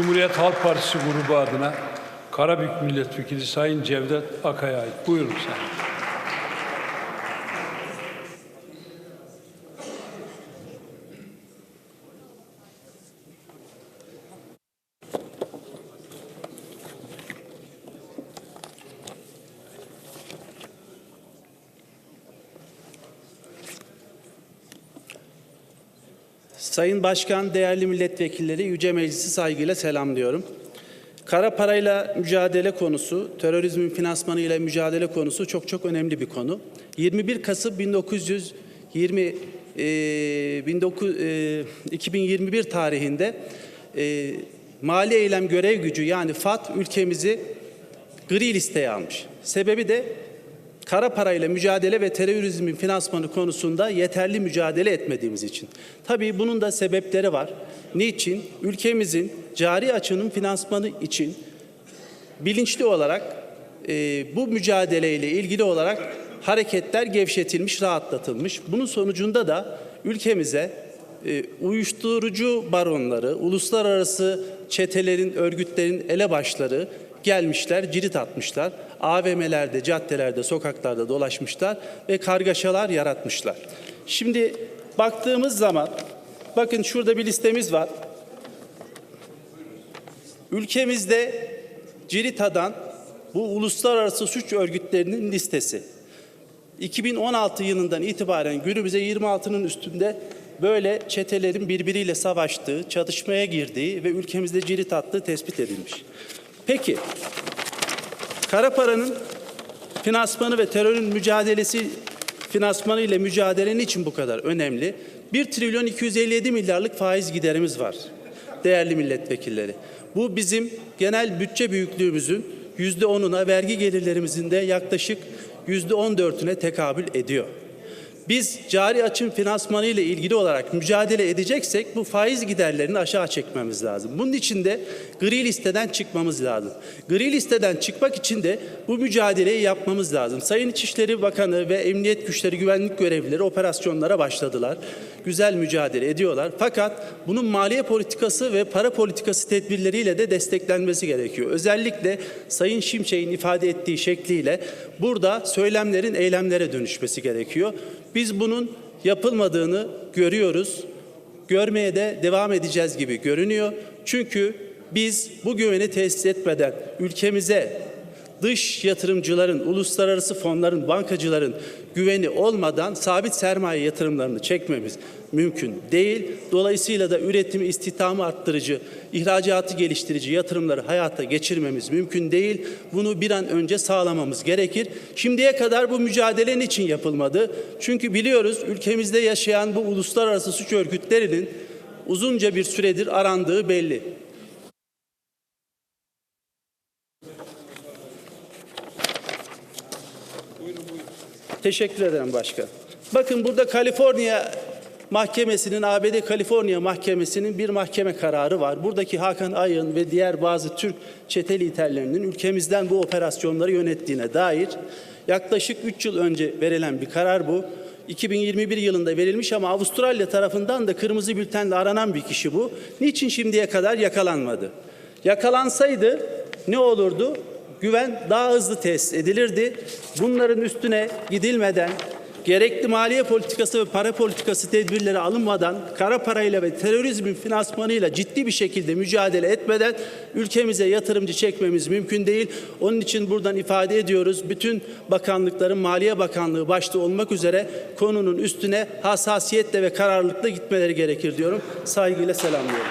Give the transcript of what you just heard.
Cumhuriyet Halk Partisi grubu adına Karabük Milletvekili Sayın Cevdet Akay'a ait. Buyurun sen. Sayın Başkan, değerli milletvekilleri, Yüce Meclisi saygıyla selamlıyorum. Kara parayla mücadele konusu, terörizmin finansmanı ile mücadele konusu çok çok önemli bir konu. 21 Kasım 1920 e, 19, e, 2021 tarihinde e, Mali Eylem Görev Gücü yani FAT ülkemizi gri listeye almış. Sebebi de kara parayla mücadele ve terörizmin finansmanı konusunda yeterli mücadele etmediğimiz için. Tabii bunun da sebepleri var. Niçin? Ülkemizin cari açının finansmanı için bilinçli olarak e, bu mücadeleyle ilgili olarak hareketler gevşetilmiş, rahatlatılmış. Bunun sonucunda da ülkemize e, uyuşturucu baronları, uluslararası çetelerin, örgütlerin elebaşları gelmişler, cirit atmışlar. AVM'lerde, caddelerde, sokaklarda dolaşmışlar ve kargaşalar yaratmışlar. Şimdi baktığımız zaman, bakın şurada bir listemiz var. Ülkemizde Cirita'dan bu uluslararası suç örgütlerinin listesi. 2016 yılından itibaren günümüze 26'nın üstünde böyle çetelerin birbiriyle savaştığı, çatışmaya girdiği ve ülkemizde cirit attığı tespit edilmiş. Peki, kara paranın finansmanı ve terörün mücadelesi finansmanı ile mücadele için bu kadar önemli? 1 trilyon 257 milyarlık faiz giderimiz var değerli milletvekilleri. Bu bizim genel bütçe büyüklüğümüzün yüzde onuna, vergi gelirlerimizin de yaklaşık yüzde on dörtüne tekabül ediyor. Biz cari açın finansmanı ile ilgili olarak mücadele edeceksek bu faiz giderlerini aşağı çekmemiz lazım. Bunun için de gri listeden çıkmamız lazım. Gri listeden çıkmak için de bu mücadeleyi yapmamız lazım. Sayın İçişleri Bakanı ve Emniyet Güçleri güvenlik görevlileri operasyonlara başladılar. Güzel mücadele ediyorlar. Fakat bunun maliye politikası ve para politikası tedbirleriyle de desteklenmesi gerekiyor. Özellikle Sayın Şimşek'in ifade ettiği şekliyle burada söylemlerin eylemlere dönüşmesi gerekiyor. Biz bunun yapılmadığını görüyoruz. Görmeye de devam edeceğiz gibi görünüyor. Çünkü biz bu güveni tesis etmeden ülkemize dış yatırımcıların, uluslararası fonların, bankacıların güveni olmadan sabit sermaye yatırımlarını çekmemiz mümkün değil. Dolayısıyla da üretimi, istihdamı arttırıcı, ihracatı geliştirici yatırımları hayata geçirmemiz mümkün değil. Bunu bir an önce sağlamamız gerekir. Şimdiye kadar bu mücadele için yapılmadı? Çünkü biliyoruz ülkemizde yaşayan bu uluslararası suç örgütlerinin uzunca bir süredir arandığı belli. Teşekkür ederim başkan. Bakın burada Kaliforniya Mahkemesi'nin, ABD Kaliforniya Mahkemesi'nin bir mahkeme kararı var. Buradaki Hakan Ayın ve diğer bazı Türk çete liderlerinin ülkemizden bu operasyonları yönettiğine dair yaklaşık 3 yıl önce verilen bir karar bu. 2021 yılında verilmiş ama Avustralya tarafından da kırmızı bültenle aranan bir kişi bu. Niçin şimdiye kadar yakalanmadı? Yakalansaydı ne olurdu? Güven daha hızlı tesis edilirdi. Bunların üstüne gidilmeden gerekli maliye politikası ve para politikası tedbirleri alınmadan kara parayla ve terörizmin finansmanıyla ciddi bir şekilde mücadele etmeden ülkemize yatırımcı çekmemiz mümkün değil. Onun için buradan ifade ediyoruz. Bütün bakanlıkların Maliye Bakanlığı başta olmak üzere konunun üstüne hassasiyetle ve kararlılıkla gitmeleri gerekir diyorum. Saygıyla selamlıyorum.